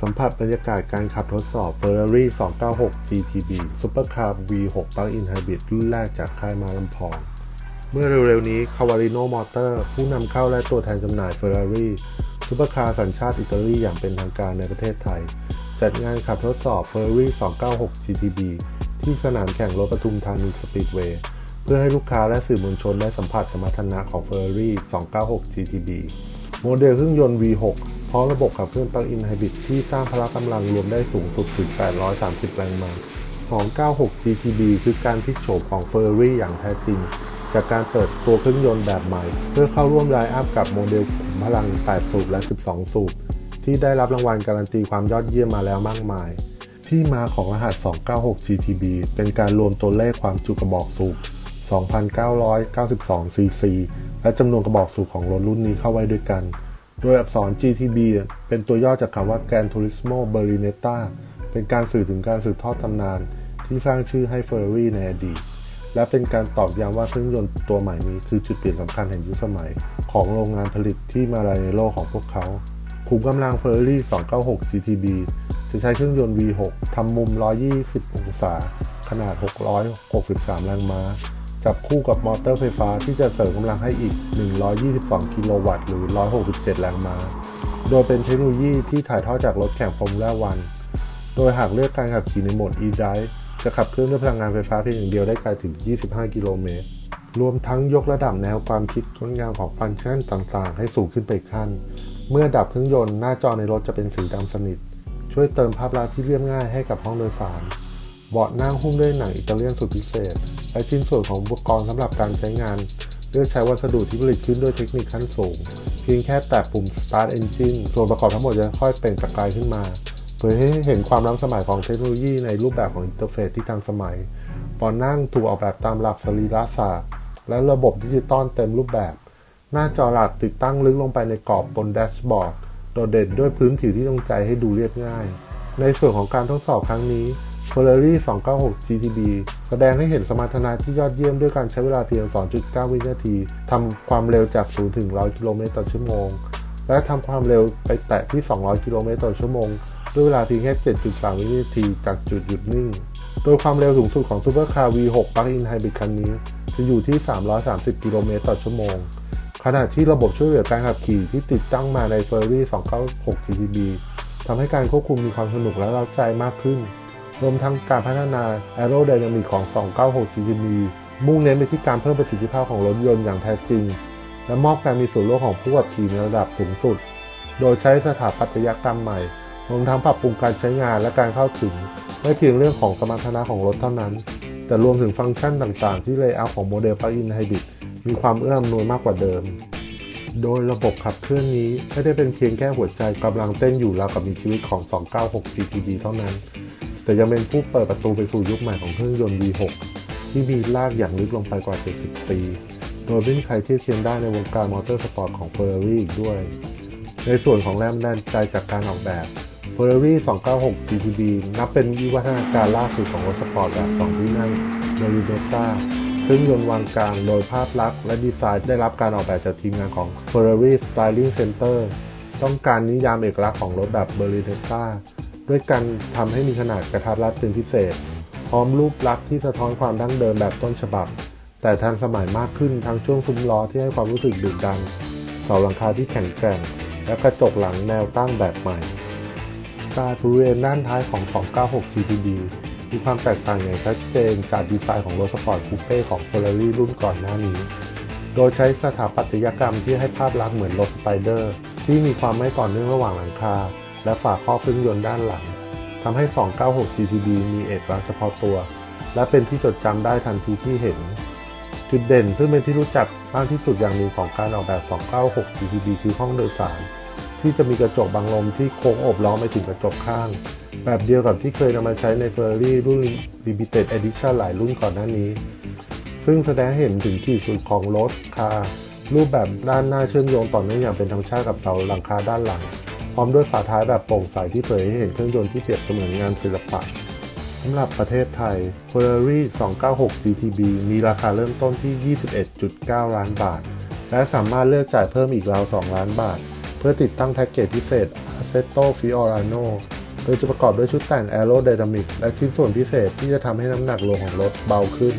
สัมผัสบรรยากาศการขับทดสอบ Ferrari 296 GTB Supercar V6 Plug-in Hybrid รุ่นแรกจากค่ายมาลำพอง เมื่อเร็วๆนี้ Cavarino Motor ผู้นำเข้าและตัวแทนจำหน่าย Ferrari ซุปเปอร์คาร์สัญชาติอิตาลีอย่างเป็นทางการในประเทศไทย จัดงานขับทดสอบ Ferrari 296 GTB ที่สนามแข่งรถปทุมธานีสปีดเวย์เพื่อให้ลูกค้าและสื่อมวลชนได้สัมผัสสมรรถนะของ Ferrari 296 GTB โมเดลเครื่องยนต์ V6 พร้อมระบบขับเคลื่อนปลั๊กอินไฮบริดที่สร้างพละกำลังรวมได้สูงสุดถึง 830 แรงม้า296 GTB คือการพลิกโฉมของ Ferrari อย่างแท้จริง จากการเปิดตัวเครื่องยนต์แบบใหม่ เพื่อเข้าร่วมไลน์อัพกับโมเดลขุมพลัง 8 สูบและ 12 สูบ ที่ได้รับรางวัลการันตีความยอดเยี่ยมมาแล้วมากมาย ที่มาของรหัส 296 GTB เป็นการรวมตัวเลขความจุกระบอกสูบ 2,992 cc และจำนวนกระบอกสูบของรถรุ่นนี้เข้าไว้ด้วยกัน โดยอักษร GTB เป็นตัวย่อจากคำว่า Gran Turismo Berlinetta เป็นการสื่อถึงการสืบทอดตำนาน ที่สร้างชื่อให้ Ferrari ในอดีต และเป็นการตอกย้ำว่าเครื่องยนต์ตัวใหม่นี้คือจุดเปลี่ยนสำคัญแห่งยุคสมัย ของโรงงานผลิตที่มาลายในโลกของพวกเขาขุมกำลัง Ferrari 296 GTB จะใช้เครื่องยนต์ V6 ทำมุม 120 องศา ขนาด 663 แรงม้า จับคู่กับมอเตอร์ไฟฟ้าที่จะเสริมกำลังให้อีก 122 กิโลวัตต์หรือ 167 แรงม้า โดยเป็นเทคโนโลยีที่ถ่ายทอดจากรถแข่งฟอร์มูล่าวัน โดยหากเลือกการขับขี่ในโหมด e-drive จะขับเคลื่อนด้วยพลังงานไฟฟ้าเพียงอย่างเดียวได้ไกลถึง 25 กิโลเมตร รวมทั้งยกระดับแนวความคิดงดงามของฟังก์ชันต่างๆ ให้สูงขึ้นไปอีกขั้น เมื่อดับเครื่องยนต์หน้าจอในรถจะเป็นสีดำสนิท ช่วยเติมภาพลักษณ์ที่เรียบง่ายให้กับห้องโดยสาร เบาะนั่งหุ้มด้วยหนังอิตาเลียนสุดพิเศษ และชิ้นส่วนของอุปกรณ์สำหรับการใช้งานเลือกใช้วัสดุที่ผลิตขึ้นด้วยเทคนิคขั้นสูง เพียงแค่แตะปุ่ม Start Engine ส่วนประกอบทั้งหมดจะค่อยเปล่งประกายขึ้นมา เผยให้เห็นความล้ำสมัยของเทคโนโลยีในรูปแบบของอินเทอร์เฟซที่ทันสมัยเบาะนั่งถูกออกแบบตามหลักสรีระศาสตร์ และระบบดิจิตอลเต็มรูปแบบ หน้าจอหลักติดตั้งลึกลงไปในกรอบบนแดชบอร์ด โดดเด่นด้วยพื้นผิวที่ตรงใจให้ดูเรียบง่าย ในส่วนของการทดสอบครั้งนี้ Ferrari 296 GTB แสดงให้เห็นสมรรถนะที่ยอดเยี่ยมด้วยการใช้เวลาเพียง 2.9 วินาทีทำความเร็วจาก 0 ถึง 100 กิโลเมตรต่อชั่วโมง และทำความเร็วไปแตะที่ 200 กิโลเมตรต่อชั่วโมง ด้วยเวลาเพียงแค่ 7.3 วินาทีจากจุดหยุดนิ่ง โดยความเร็วสูงสุดของซูเปอร์คาร์ V6 Plug-in Hybrid คันนี้ จะอยู่ที่ 330 กิโลเมตรต่อชั่วโมง ขณะที่ระบบช่วยเหลือการขับขี่ที่ติดตั้งมาใน Ferrari 296 GTB ทำให้การควบคุมมีความสนุกและเร้าใจมากขึ้น รวมทั้งการพัฒนา Aerodynamic ของ 296 GTB มุ่งเน้นไปที่การเพิ่มประสิทธิภาพของรถยนต์อย่างแท้จริง และมอบการมีส่วนร่วมของผู้ขับขี่ในระดับสูงสุด โดยใช้สถาปัตยกรรมใหม่ รวมทั้งปรับปรุงการใช้งานและการเข้าถึง ไม่เพียงเรื่องของสมรรถนะของรถเท่านั้น แต่รวมถึงฟังก์ชันต่างๆ ที่เลเยอร์ของโมเดล Plug-in Hybrid มีความเอื้ออำนวยมากกว่าเดิม โดยระบบขับเคลื่อนนี้ไม่ได้เป็นเพียงแค่หัวใจกำลังเต้นอยู่แล้วกับมีชีวิตของ 296 GTB เท่านั้น แต่ยังเป็นผู้เปิดประตูไปสู่ยุคใหม่ของเครื่องยนต์ V6 ที่มีรากอย่างลึกลงไปกว่า 70 ปี โดยไม่มีใครเทียบเทียมได้ในวงการมอเตอร์สปอร์ตของ Ferrari อีกด้วย ในส่วนของแรงบันดาลใจจากการออกแบบ Ferrari 296 GTB นับเป็นวิวัฒนาการล่าสุดของรถสปอร์ตแบบ2ที่นั่ง Berlinetta เครื่องยนต์วางกลางโดยภาพลักษณ์และดีไซน์ได้รับการออกแบบจากทีมงานของ Ferrari Styling Center ต้องการนิยามเอกลักษณ์ของรถแบบ Berlinetta ด้วยการทำให้มีขนาดกระทัดรัดเป็นพิเศษ พร้อมรูปลักษณ์ที่สะท้อนความดั้งเดิมแบบต้นฉบับ แต่ทันสมัยมากขึ้นทั้งช่วงซุ้มล้อที่ให้ความรู้สึกดุดันเสาหลังคาที่แข็งแกร่ง และกระจกหลังแนวตั้งแบบใหม่สไตล์บริเวณด้านท้ายของ 296 GTB มีความแตกต่างอย่างชัดเจนจากดีไซน์ของรถสปอร์ตคูเป้ของ Ferrari รุ่นก่อนหน้านี้ โดยใช้สถาปัตยกรรมที่ให้ภาพลักษณ์เหมือนรถสไปเดอร์ ที่มีความไม่ต่อเนื่องระหว่างหลังคา และฝาครอบเครื่องยนต์ด้านหลังทำให้ 296 GTB มีเอกลักษณ์เฉพาะตัว และเป็นที่จดจำได้ทันทีที่เห็น จุดเด่นซึ่งเป็นที่รู้จักมากที่สุดอย่างหนึ่งของการออกแบบ 296 GTB คือห้องโดยสาร ที่จะมีกระจกบังลมที่โค้งอบล้อมไปถึงกระจกข้าง แบบเดียวกับที่เคยนำมาใช้ใน Ferrari รุ่น Limited Edition หลายรุ่นก่อนหน้านี้ ซึ่งแสดงเห็นถึงขีดสุดของรถคารูปแบบด้านหน้าเชื่อมโยงต่อเนื่องอย่างเป็นธรรมชาติกับเสาหลังคาด้านหลัง ร้อมด้วยฝาท้ายแบบโปร่งใสที่เผยให้เห็นเครื่องยนต์ที่เปรียบเสมือนงานศิลปะสำหรับประเทศไทย Ferrari 296 GTB มีราคาเริ่มต้นที่ 21.9 ล้านบาท และสามารถเลือกจ่ายเพิ่มอีกราว 2 ล้านบาท เพื่อติดตั้งแท็กเกจพิเศษ Assetto Fiorano โดยจะประกอบด้วยชุดแต่ง Aerodynamic และชิ้นส่วนพิเศษที่จะทำให้น้ำหนักลงของรถเบาขึ้น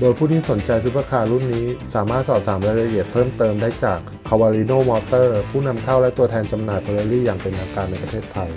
โดยผู้ที่สนใจซูเปอร์คาร์รุ่นนี้ สามารถสอบถามรายละเอียดเพิ่มเติมได้จาก คาวาริโนมอเตอร์ผู้นำเข้าและตัวแทนจำหน่ายเฟอร์รารี่อย่างเป็นทางการในประเทศไทย